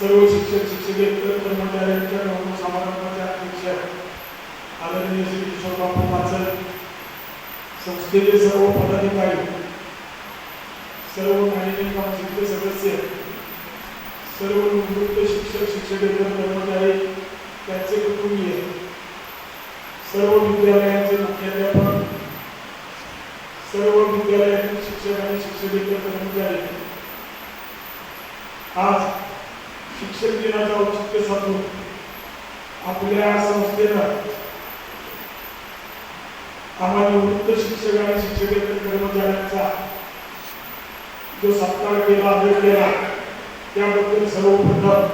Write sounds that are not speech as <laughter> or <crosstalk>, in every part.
सर्व शिक्षक शिक्षकेतर कर्मचाऱ्यांच्या नवम समारंभाचे अध्यक्ष आदरणीय श्री किशोरबापू पाचल संस्थेचे सर्व पदाधिकारी सर्व मॅनेजिंग काउन्सिलचे सदस्य सर्व निवृत्त शिक्षक शिक्षकेतर कर्मचारी त्यांचे कुटुंबीय सर्व विद्यालयांचे मुख्याध्यापक सर्व विद्यालयातील शिक्षक आणि शिक्षकेतर कर्मचारी आज शिक्षक दिनाचं औचित्य साधून आपल्या संस्थेनं आम्हाला निवृत्त शिक्षक आणि शिक्षकेतर कर्मचाऱ्यांचा जो सत्कार केला आदर केला त्याबद्दल सर्वप्रथम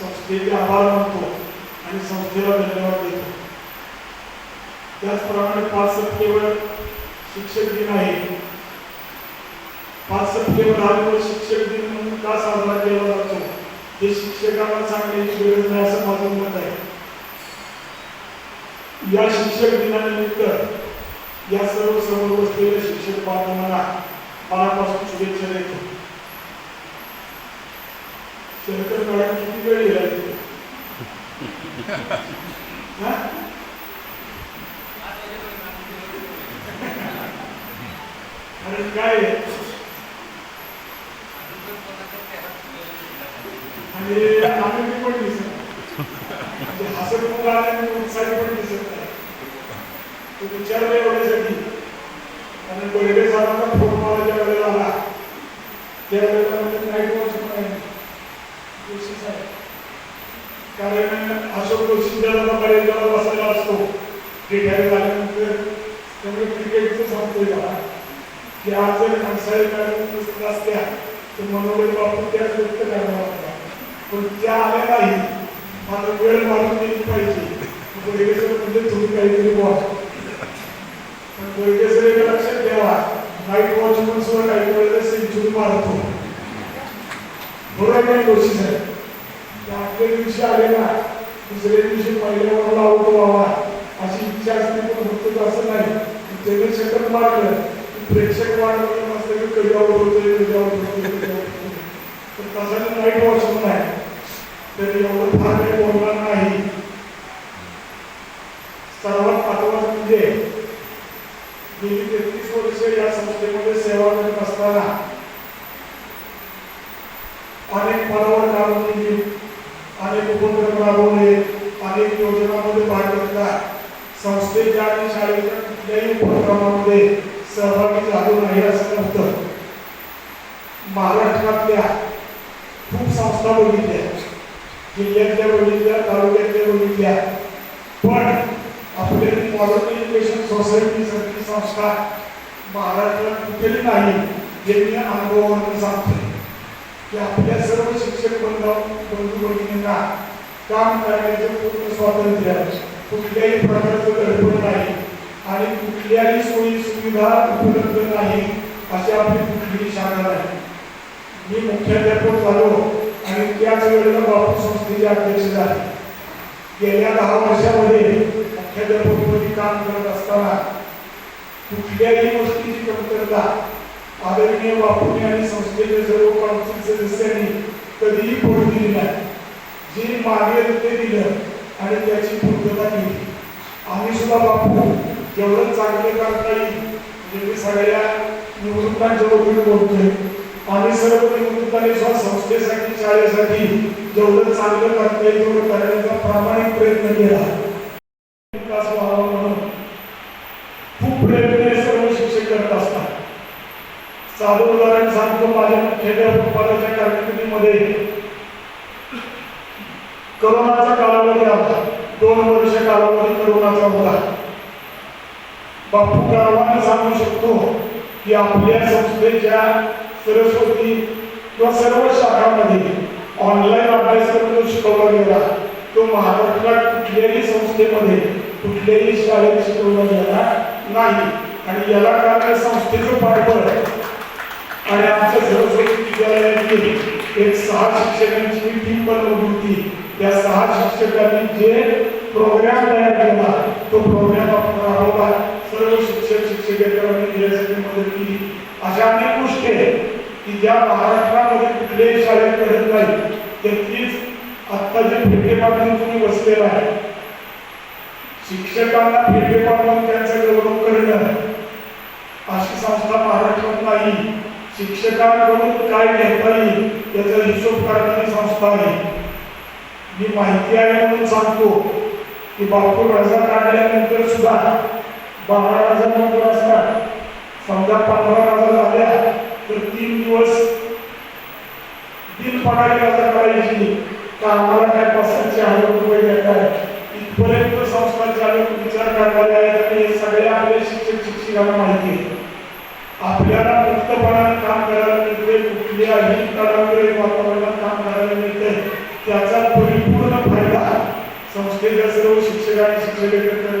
संस्थेचे आभार मानतो आणि संस्थेला धन्यवाद देतो त्याचप्रमाणे पाच सप्टेंबर शिक्षक दिन आहे पाच सप्टेंबर हा दिवस शिक्षक दिन म्हणून का साजरा केला जातो हे शिक्षकाला सांगण्याची गरज नाही असं माझं मत आहे या शिक्षक दिनानिमित्त या सर्व समोर बसलेल्या शिक्षक बांधवांना मनापासून शुभेच्छा देतो शंकर मॅडम किती वेळ गेला तिथे? <laughs> हा? आणि काय आहे? आनंदी पण दिसत म्हणजे हसत मुलं आल्याने उत्साही पण दिसत नाही. तो विचारलं एवढ्यासाठी. आणि गोडगे साहेबांना फोन मला ज्या वेळेला आला त्या वेळेला म्हणजे नाईट वॉच नाही जोशी साहेब कारण अशोक जोशी ज्याला बरेच जरा बसायला असतो ते घ्यायला झाल्यानंतर त्यामुळे क्रिकेटचं सांगतोय मला की आज जर कंसाळी मॅडम असत्या तर मनोबल बापू त्याच व्यक्त करणार होता. पण त्या आल्या नाही. मला वेळ वाढून दिली पाहिजे. गोडगेसर म्हणजे तुम्ही काहीतरी बोला. पण गोडगेसर एक लक्षात ठेवा. नाईट वॉचमन सुद्धा काही वेळेला सेंचुरी मारतो. बरोबर नाही गोष्टी साहेब. त्या आठव्या दिवशी आले ना दुसऱ्या दिवशी पहिल्या वरला आउट व्हावा. अशी इच्छा असते पण फक्त असं नाही. त्याने षटक मारलं. प्रेक्षक वाढवलं नसतं की कधी आउट होतोय कधी आउट होतोय तसं नाईट वॉचमन आहे तर एवढं फार काही बोलणार नाही. सर्वात महत्वाचं म्हणजे गेली तेहतीस वर्ष या संस्थेमध्ये सेवा करत असताना अनेक पदावर काम केली अनेक उपक्रम राबवले अनेक योजनांमध्ये भाग घेतला. संस्थेच्या आणि शाळेच्या कुठल्याही उपक्रमामध्ये सहभागी झालो नाही असं नव्हतं. महाराष्ट्रातल्या खूप संस्था बघितल्या. जिल्ह्यातल्या बघितल्या तालुक्यातल्या बघितल्या पण आपल्या मॉडर्न एज्युकेशन सोसायटी सारखी संस्था महाराष्ट्रात कुठेही नाही जे मी अनुभवावरून सांगते की आपल्या सर्व शिक्षक बंधू बंधू भगिनींना काम करण्याचे पूर्ण स्वातंत्र्य आहे. कुठल्याही प्रकारचं गडबड नाही आणि कुठल्याही सोयी सुविधा उपलब्ध नाही अशी आपली कुठलीही शाखा नाही मी मुख्याध्यापक झालो आणि त्याच वेळेला बापू संस्थेचे अध्यक्ष झाले. गेल्या दहा वर्षामध्ये मुख्याध्यापकपदी काम करत असताना कुठल्याही गोष्टीची कमतरता आदरणीय बापूंनी आणि संस्थेच्या सर्व काउन्सिल सदस्यांनी कधीही पडू दिली नाही. जे मागेल ते दिलं आणि त्याची पूर्तता केली. आम्ही सुद्धा बापू जेवढं चांगलं करता येईल म्हणजे मी सगळ्या निवडणुकांच्या वतीने बोलतोय. आणि सर्व निवडणुकांनी सुद्धा संस्थेसाठी शाळेसाठी जेवढं चांगलं करता येईल तेवढं करण्याचा प्रामाणिक प्रयत्न केला. विकास व्हावा म्हणून खूप प्रयत्न सर्व शिक्षक करत असतात. साधं उदाहरण सांगतो माझ्या मुख्याध्यापक पदाच्या कारकिर्दीमध्ये करोनाचा कालावधी आला. दोन वर्ष कालावधी करोनाचा होता. बापू गावांना सांगू शकतो की आपल्या संस्थेच्या सरस्वती किंवा सर्व शाखांमध्ये ऑनलाईन अभ्यासक्रम जो शिकवला गेला. तो महाराष्ट्रात कुठल्याही संस्थेमध्ये कुठल्याही शाळेत शिकवला गेला नाही. आणि याला कारण संस्थेचं पाठबळ आणि आमच्या सरस्वती विद्यालयाची एक सहा शिक्षकांची टीम बनवली होती. त्या सहा शिक्षकांनी जे प्रोग्राम तयार केला तो प्रोग्राम आपण राबवला सर्व शिक्षक शिक्षकेतरांनी यासाठी मदत केली. अशा अनेक गोष्टी आहेत की ज्या महाराष्ट्रामध्ये कुठल्याही शाळेत घडत नाही त्यातलीच आत्ता जे फेटे पाठवून तुम्ही बसलेला आहे शिक्षकांना फेटे पाठवून त्यांचं गौरव करणं अशी संस्था महाराष्ट्रात नाही शिक्षकांकडून काय घेता येईल याचा हिशोब करणारी संस्था आहे मी माहिती आहे म्हणून सांगतो की बापूर रजा काढल्यानंतर सुद्धा बारा रजा नंबर असतात समजा पंधरा हजार झाल्या तर तीन दिवस दिन पगारी रजा करायची. का आम्हाला काय पाचशे हजार रुपये देताय इथपर्यंत संस्था चालक विचार करणारे आहेत आणि हे सगळे आपल्या शिक्षक शिक्षिकांना माहिती आहे. आपल्याला मुक्तपणाने काम करायला मिळते कुठल्याही तणावग्रस्त वातावरणात काम करायला मिळते त्याचा परिपूर्ण फायदा संस्थेच्या सर्व शिक्षकांनी आणि शिक्षकेतर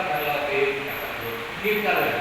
Quem está aí?